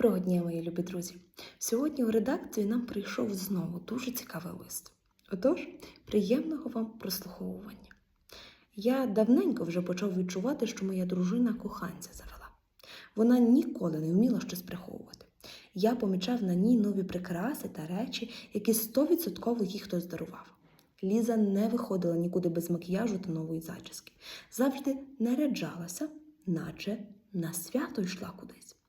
Доброго дня, мої любі друзі! Сьогодні у редакцію нам прийшов знову дуже цікавий лист. Отож, приємного вам прослуховування. Я давненько вже почав відчувати, що моя дружина коханця завела. Вона ніколи не вміла щось приховувати. Я помічав на ній нові прикраси та речі, які стовідсотково їй хтось дарував. Ліза не виходила нікуди без макіяжу та нової зачіски. Завжди наряджалася, наче на свято йшла кудись.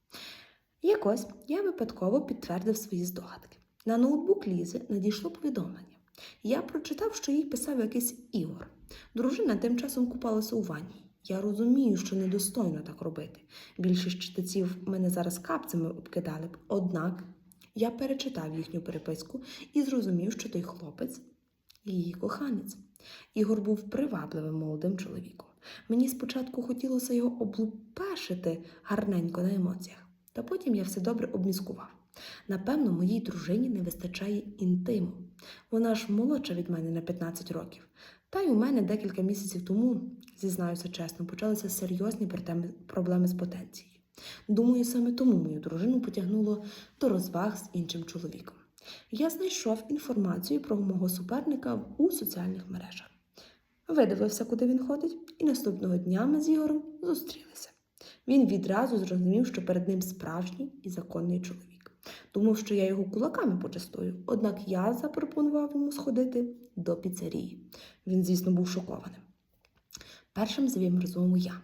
Якось я випадково підтвердив свої здогадки. На ноутбук Лізи надійшло повідомлення. Я прочитав, що їй писав якийсь Ігор. Дружина тим часом купалася у ванні. Я розумію, що недостойно так робити. Більшість читачів мене зараз капцями обкидали б. Однак я перечитав їхню переписку і зрозумів, що той хлопець її коханець. Ігор був привабливим молодим чоловіком. Мені спочатку хотілося його облупешити гарненько на емоціях, та потім я все добре обміскував. Напевно, моїй дружині не вистачає інтиму. Вона ж молодша від мене на 15 років. Та й у мене декілька місяців тому, зізнаюся чесно, почалися серйозні проблеми з потенцією. Думаю, саме тому мою дружину потягнуло до розваг з іншим чоловіком. Я знайшов інформацію про мого суперника у соціальних мережах. Видивився, куди він ходить, і наступного дня ми з Ігорем зустрілися. Він відразу зрозумів, що перед ним справжній і законний чоловік. Думав, що я його кулаками почастую, однак я запропонував йому сходити до піцерії. Він, звісно, був шокованим. Першим завів розмову я.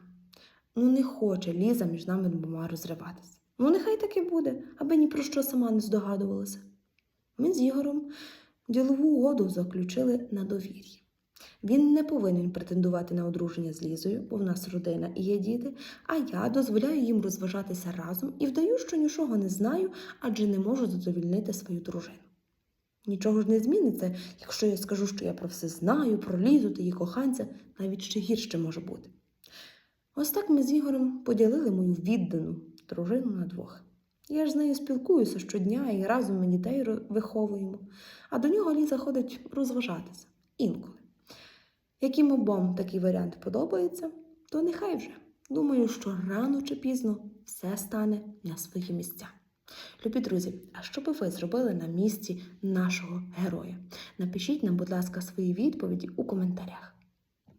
Ну, не хоче Ліза між нами двома розриватися. Ну, нехай так і буде, аби ні про що сама не здогадувалася. Ми з Ігорем ділову угоду заключили на довір'ї. Він не повинен претендувати на одруження з Лізою, бо в нас родина і є діти, а я дозволяю їм розважатися разом і вдаю, що нічого не знаю, адже не можу задовільнити свою дружину. Нічого ж не зміниться, якщо я скажу, що я про все знаю, про Лізу та її коханця, навіть ще гірше може бути. Ось так ми з Ігорем поділили мою віддану дружину на двох. Я ж з нею спілкуюся щодня і разом ми дітей виховуємо, а до нього Ліза ходить розважатися інколи. Яким обом такий варіант подобається, то нехай вже. Думаю, що рано чи пізно все стане на свої місця. Любі друзі, а що би ви зробили на місці нашого героя? Напишіть нам, будь ласка, свої відповіді у коментарях.